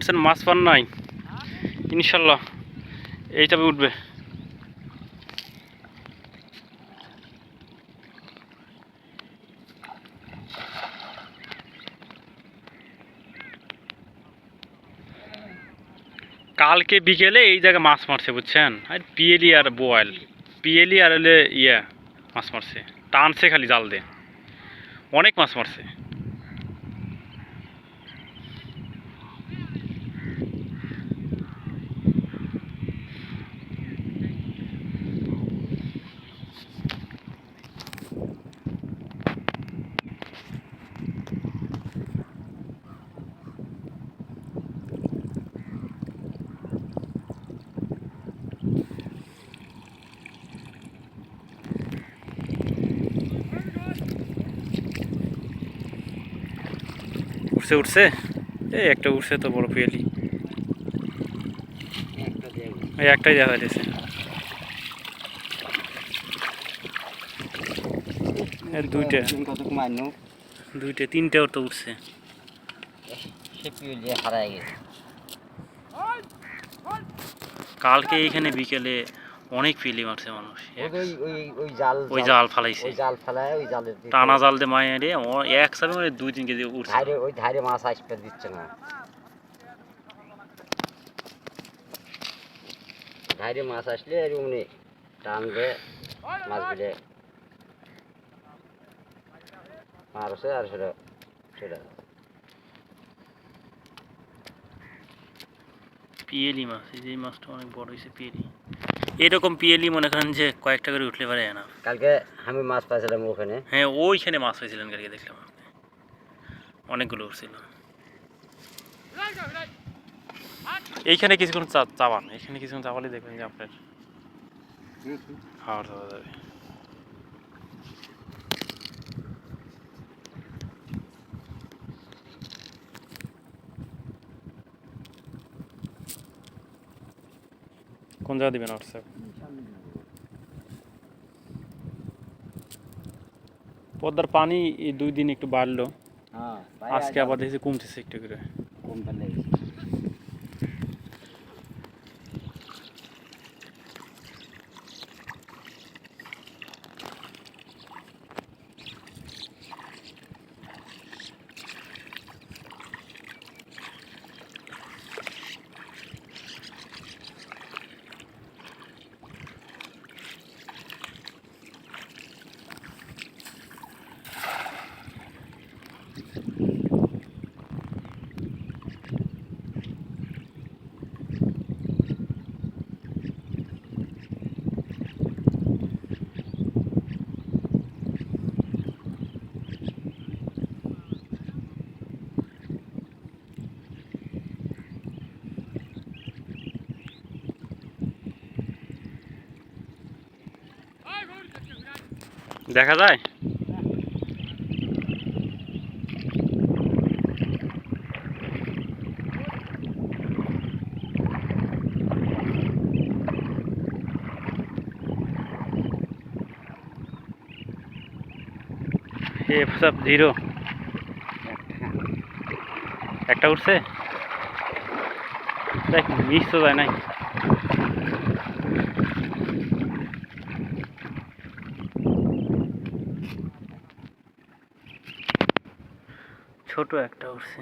মারছেন মাছ পান নাই। ইনশাল্লাহ এইটাবে উঠবে। কালকে বিকেলে এই জায়গায় মাছ মারছে, বুঝছেন? আর পিএলি আর বোয়াল। পিএলি আর হলে ইয়ে মাছ মারছে। টানছে খালি জাল দিয়ে। অনেক মাছ মারছে। উঠছে উঠছে? এই একটা উঠছে তো বড় দেখ এই একটাই দেখা যাচ্ছে। দুইটা। উঠছে। কালকে এইখানে বিকেলে অনেক পিলি মারছে মানুষ। ওই জাল ওই জাল ফালাইছে। ওই জাল ফেলায় ওই জালের টানা জাল দিয়ে মায়ে রে এক সাথে মানে দুই তিন কেজি উঠছে ধারে ওই ধারে মাছ আসতে দিচ্ছে না। ধারে মাছ আসলে এরকমনি টানবে মাছগুলো মারছে আর সেটা সেটা। পিএলি মাছ এই যে মাছটা অনেক বড় হয়েছে পিএলি এরকম পিএলি মনে করেন যে কয়েকটা করে উঠলে পারে না। কালকে আমি মাছ পাইছিলাম ওখানে। হ্যাঁ ওইখানে মাছ পাইছিলেন কালকে দেখলাম আপনি অনেকগুলো উঠছিল। এইখানে কিছুক্ষণ চা- চাবান এখানে কিছুক্ষণ চাপালে দেখবেন যে আপনার খাওয়ার দাওয়া যাবে। কোন জায়গা দিবেন হোয়াটসঅ্যাপ পদ্মার পানি দুই দিন একটু বাড়লো। হ্যাঁ আজকে আবার দেখছি কমতেছে একটু করে। কমতে দেখা যায়? এ সব জিরো একটা উঠছে? দেখ মিস তো যায় নাই। ছোট একটা উঠছে।